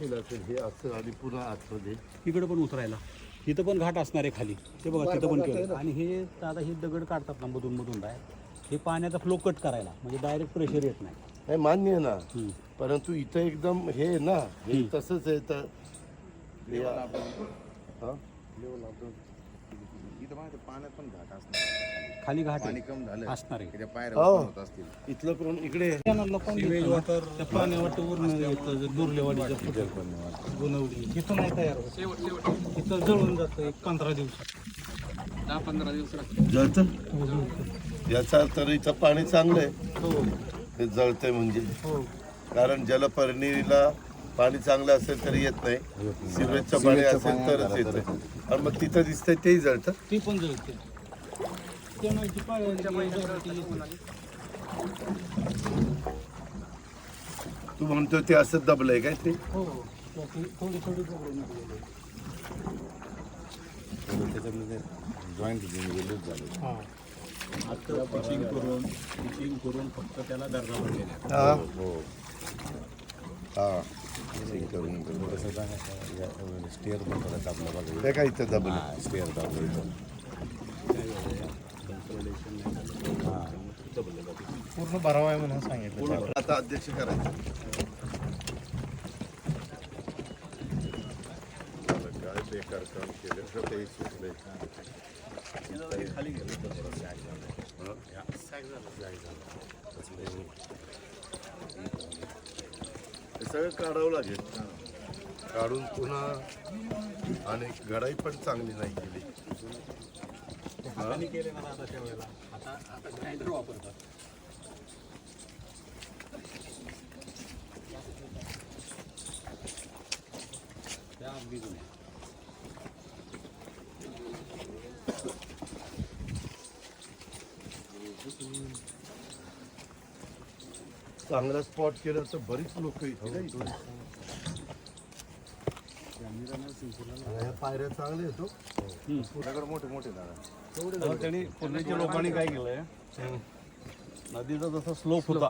केलं असेल हे असं आणि पुन्हा आतमध्ये. इकडे पण उतरायला. इथं पण घाट असणार आहे खाली. ते बघा तिथं पण केलं. आणि हे आता हे दगड काढतात ना मधून मधून बाहेर. हे पाण्याचा फ्लो कट करायला. म्हणजे डायरेक्ट प्रेशर येत नाही. नाही मान्य आहे ना. परंतु इथं एकदम हे आहे ना. हे तसंच आहे तर हे- हा? इथं माहिती पाण्यात पण घाट असणार. खाली घाट पाणी. कम झालं असणार आहे. पायऱ्या हो. होत असतील. इथलं करून इकडे सिवेज वॉटर त्या पाण्यावर वरून दुर्लेवाडीचं गुणवली. तिथं नाही तयार होत. तिथं जळून जातं एक पंधरा दिवसात दहा पंधरा दिवस जळतं? याचा अर्थ इथं पाणी चांगलं आहे. हो. हे जळतंय म्हणजे. हो. कारण जलपर्णीला पाणी चांगलं असेल तरी येत नाही. सिवेजचं पाणी असेल तरच येतं. आणि मग तिथं दिसतंय तेही जळतं. ती पण जळते. ती म्हणतो ते असं दबलंय काय ते? हो थोडी थोडी निघलेली. त्याच्यामध्ये जॉईंट झाले. हा. आता पिचिंग करून पिचिंग करून फक्त त्याला दर्जा. हा. हो करून स्टेअर पण करायचं आपल्या बघा ते काय इथं दबलं स्टेअर इथं पूर्ण भरावा आहे म्हणून सांगितलं आता अध्यक्ष करायचं काय बेकार काम केलं ते सुचलंय खाली गेलं हे सगळं काढावं लागेल. काढून पुन्हा आणि गडाई पण चांगली नाही केली. हाताने केले ना आता त्या वेळेला आता आता ग्राइंडर वापरतात त्या अगदी जुन्या चांगला स्पॉट केलं तर बरीच लोक पायऱ्या चांगल्या येतो दगड मोठे मोठे दादा त्यांनी पूर्वीच्या लोकांनी काय केलंय? नदीचा जसा स्लोप होता.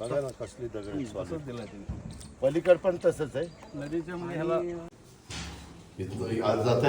बघा ना कसली दगड तसंच दिलाय त्यांनी. पलीकड पण तसंच आहे. नदीच्या मध्ये ह्याला आज जाता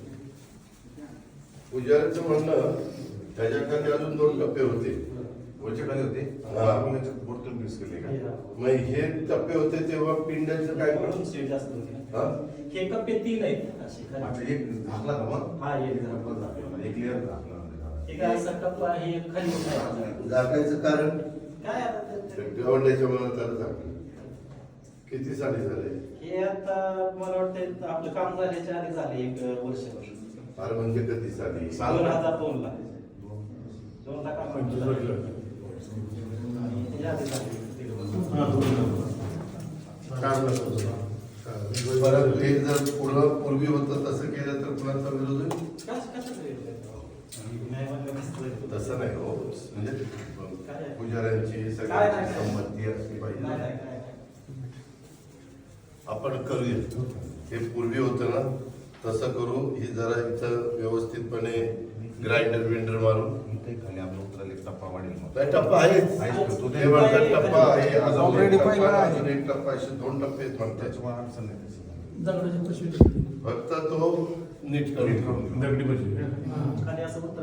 पुजारीचं म्हणणं त्याच्याखाली अजून दोन टप्पे होते. होते. आपण याच्यात बोटून मिक्स केले का? मग हे टप्पे होते तेव्हा पिंडाचं काय करू? हा? हे कप्पे तीन आहेत. असे एक झाकला का मग? हा एक झाकला. एक लेअर झाकला म्हणजे एक असा कप्पा हे खाली आहे. झाकायचं कारण? काय आता गवंड्याच्या त्याला झाकलं. किती साली झाले? हे आता मला वाटतं आपलं काम झाल्याच्या आधी झाले एक वर्षभर फार म्हणजे कधी साली दोन हजार दोन ला दोन ला काम झालं. आणि त्याच्या आधी झाले दीड वर्ष. परत हे जर पुढं पूर्वी होतं तसं केलं तर कुणाचा विरोध होईल? कस- कसं ते- नाही म्हणलं कसं ते- तसं नाही हो. म्हणजे काय? पुजाऱ्यांची सगळ्यांची? संमती असली पाहिजे. आपण करूया. हे पूर्वी होतं ना तसं करू ही जरा इथं व्यवस्थितपणे ग्राइंडर विंडर मारून नाही, टप्पा आहेच. तो ते म्हणतात टप्पा आहे अजून एक Already टप्पा पहिला आहे. अजून एक टप्पा असे दोन टप्पे आहेत म्हणतात त्याच्यामुळे अडचण नाही त्याची. फक्त तो नीट करून घेऊ. खाली असं होतं